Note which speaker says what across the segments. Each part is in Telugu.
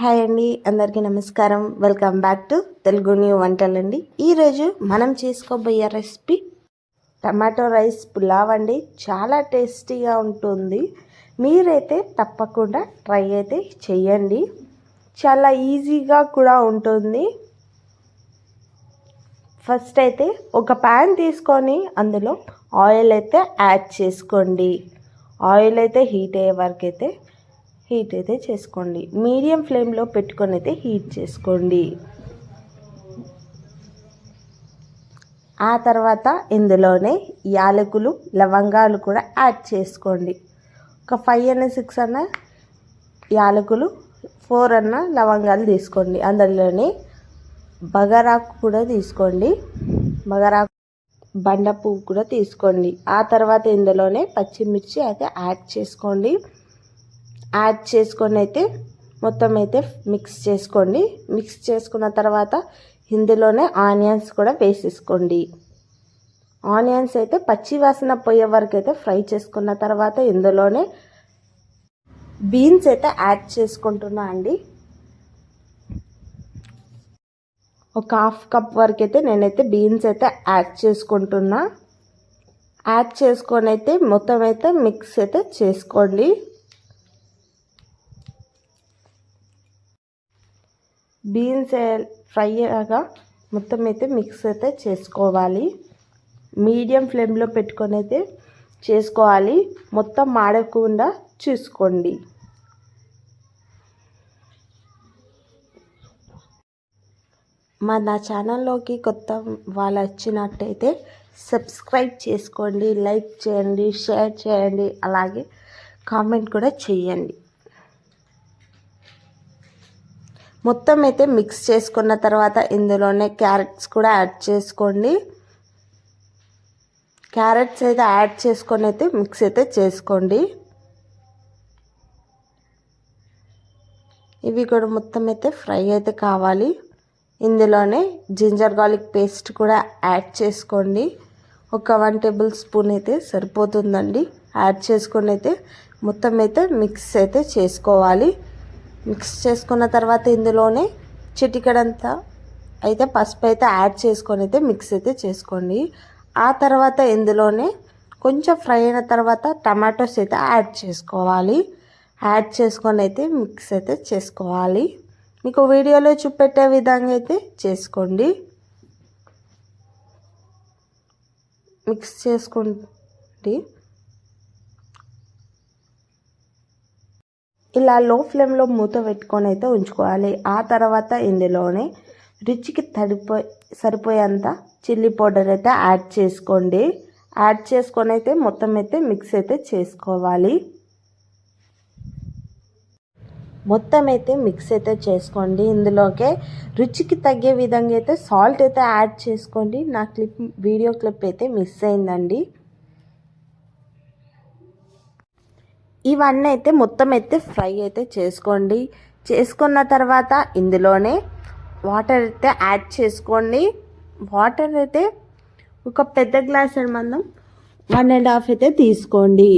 Speaker 1: హాయ్ అండి అందరికీ నమస్కారం. Welcome back to Telugu new వంటలండి. ఈరోజు మనం చేసుకోబోయే రెసిపీ టమాటో రైస్ పులావ్ అండి. చాలా టేస్టీగా ఉంటుంది. మీరైతే తప్పకుండా ట్రై అయితే చేయండి చాలా ఈజీగా కూడా ఉంటుంది. ఫస్ట్ అయితే ఒక ప్యాన్ తీసుకొని అందులో ఆయిల్ అయితే యాడ్ చేసుకోండి. ఆయిల్ అయితే హీట్ అయ్యే వరకు అయితే హీట్ అయితే చేసుకోండి. మీడియం ఫ్లేమ్లో పెట్టుకొని అయితే హీట్ చేసుకోండి. ఆ తర్వాత ఇందులోనే యాలకులు లవంగాలు కూడా యాడ్ చేసుకోండి. ఒక ఫైవ్ అన్న సిక్స్ అన్న యాలకులు ఫోర్ అన్న లవంగాలు తీసుకోండి. అందులోనే బగరాకు కూడా తీసుకోండి. బగరాకు బండ పువ్వు కూడా తీసుకోండి. ఆ తర్వాత ఇందులోనే పచ్చిమిర్చి అయితే యాడ్ చేసుకోండి. యాడ్ చేసుకొని అయితే మొత్తం అయితే మిక్స్ చేసుకోండి. మిక్స్ చేసుకున్న తర్వాత ఇందులోనే ఆనియన్స్ కూడా వేసేసుకోండి. ఆనియన్స్ అయితే పచ్చి వాసన పోయే వరకు అయితే ఫ్రై చేసుకున్న తర్వాత ఇందులోనే బీన్స్ అయితే యాడ్ చేసుకుంటున్నా అండి. ఒక హాఫ్ కప్ వరకు అయితే నేనైతే బీన్స్ అయితే యాడ్ చేసుకుంటున్నా. యాడ్ చేసుకొని అయితే మొత్తం అయితే మిక్స్ అయితే చేసుకోండి. బీన్స్ ఫ్రై అయ్యాక మొత్తం అయితే మిక్స్ అయితే చేసుకోవాలి. మీడియం ఫ్లేమ్లో పెట్టుకొని అయితే చేసుకోవాలి. మొత్తం మాడకుండా చూసుకోండి. మా నా ఛానల్లోకి కొత్త వాళ్ళు వచ్చినట్టయితే సబ్స్క్రైబ్ చేసుకోండి లైక్ చేయండి షేర్ చేయండి అలాగే కామెంట్ కూడా చేయండి. మొత్తం అయితే మిక్స్ చేసుకున్న తర్వాత ఇందులోనే క్యారెట్స్ కూడా యాడ్ చేసుకోండి. క్యారెట్స్ అయితే యాడ్ చేసుకొని అయితే మిక్స్ అయితే చేసుకోండి. ఇవి కూడా మొత్తం అయితే ఫ్రై అయితే కావాలి. ఇందులోనే జింజర్ గార్లిక్ పేస్ట్ కూడా యాడ్ చేసుకోండి. ఒక వన్ టేబుల్ స్పూన్ అయితే సరిపోతుందండి. యాడ్ చేసుకొని అయితే మొత్తం అయితే మిక్స్ అయితే చేసుకోవాలి. మిక్స్ చేసుకున్న తర్వాత ఇందులోనే చిటికడంతా అయితే పసుపు అయితే యాడ్ చేసుకొని అయితే మిక్స్ అయితే చేసుకోండి. ఆ తర్వాత ఇందులోనే కొంచెం ఫ్రై అయిన తర్వాత టమాటోస్ అయితే యాడ్ చేసుకోవాలి. యాడ్ చేసుకొని అయితే మిక్స్ అయితే చేసుకోవాలి. మీకు వీడియోలో చూపెట్టే విధంగా అయితే చేసుకోండి. మిక్స్ చేసుకోండి ఇలా లో ఫ్లేమ్లో మూత పెట్టుకొని అయితే ఉంచుకోవాలి. ఆ తర్వాత ఇందులోనే రుచికి తడిపో సరిపోయేంత చిల్లీ పౌడర్ అయితే యాడ్ చేసుకోండి. యాడ్ చేసుకొని అయితే మొత్తం అయితే మిక్స్ అయితే చేసుకోవాలి. మొత్తం అయితే మిక్స్ అయితే చేసుకోండి. ఇందులోకే రుచికి తగ్గే విధంగా అయితే సాల్ట్ అయితే యాడ్ చేసుకోండి. నా క్లిప్ వీడియో క్లిప్ అయితే మిస్ అయిందండి. ఇవన్నీ అయితే మొత్తం అయితే ఫ్రై అయితే చేసుకోండి. చేసుకున్న తర్వాత ఇందులోనే వాటర్ అయితే యాడ్ చేసుకోండి. వాటర్ అయితే ఒక పెద్ద గ్లాస్ మందం వన్ అండ్ హాఫ్ అయితే తీసుకోండి.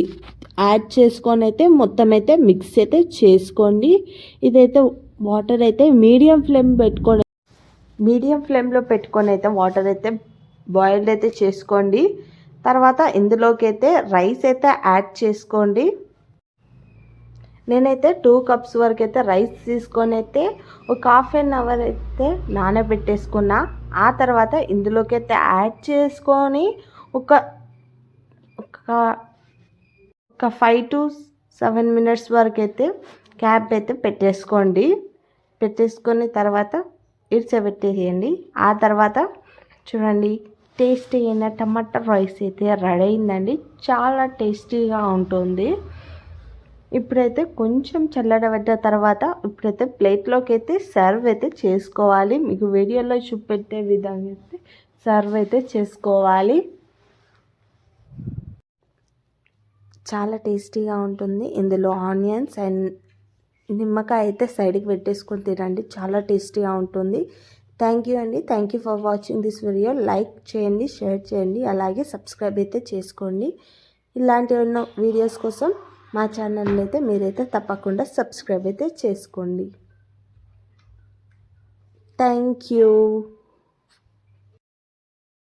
Speaker 1: యాడ్ చేసుకొని అయితే మొత్తం అయితే మిక్స్ అయితే చేసుకోండి. ఇదైతే వాటర్ అయితే మీడియం ఫ్లేమ్ పెట్టుకొని మీడియం ఫ్లేమ్లో పెట్టుకొని అయితే వాటర్ అయితే బాయిల్డ్ అయితే చేసుకోండి. తర్వాత ఇందులోకి అయితే రైస్ అయితే యాడ్ చేసుకోండి. నేనైతే టూ కప్స్ వరకు అయితే రైస్ తీసుకొని అయితే ఒక హాఫ్ అన్ అవర్ అయితే నానబెట్టేసుకున్నా. ఆ తర్వాత ఇందులోకి అయితే యాడ్ చేసుకొని ఒక ఒక ఒక ఫైవ్ టు సెవెన్ మినిట్స్ వరకు అయితే క్యాప్ అయితే పెట్టేసుకోండి. పెట్టేసుకొని తర్వాత ఇడ్చబెట్టేసేయండి ఆ తర్వాత చూడండి టేస్టీ అయిన టమాటా రైస్ అయితే రెడీ అయిందండి. చాలా టేస్టీగా ఉంటుంది. ఇప్పుడైతే కొంచెం చల్లడబడ్డ తర్వాత ఇప్పుడైతే ప్లేట్లోకి అయితే సర్వ్ అయితే చేసుకోవాలి. మీకు వీడియోలో చూపెట్టే విధంగా అయితే సర్వ్ అయితే చేసుకోవాలి. చాలా టేస్టీగా ఉంటుంది. ఇందులో ఆనియన్స్ అండ్ నిమ్మకాయ అయితే సైడ్కి పెట్టేసుకొని తినండి. చాలా టేస్టీగా ఉంటుంది. థ్యాంక్ యూ అండి. Thank you for watching this video. Like చేయండి షేర్ చేయండి. అలాగే సబ్స్క్రైబ్ అయితే చేసుకోండి. ఇలాంటి ఉన్న వీడియోస్ కోసం మా ఛానల్ని అయితే మీరైతే తప్పకుండా సబ్స్క్రైబ్ అయితే చేసుకోండి. Thank you.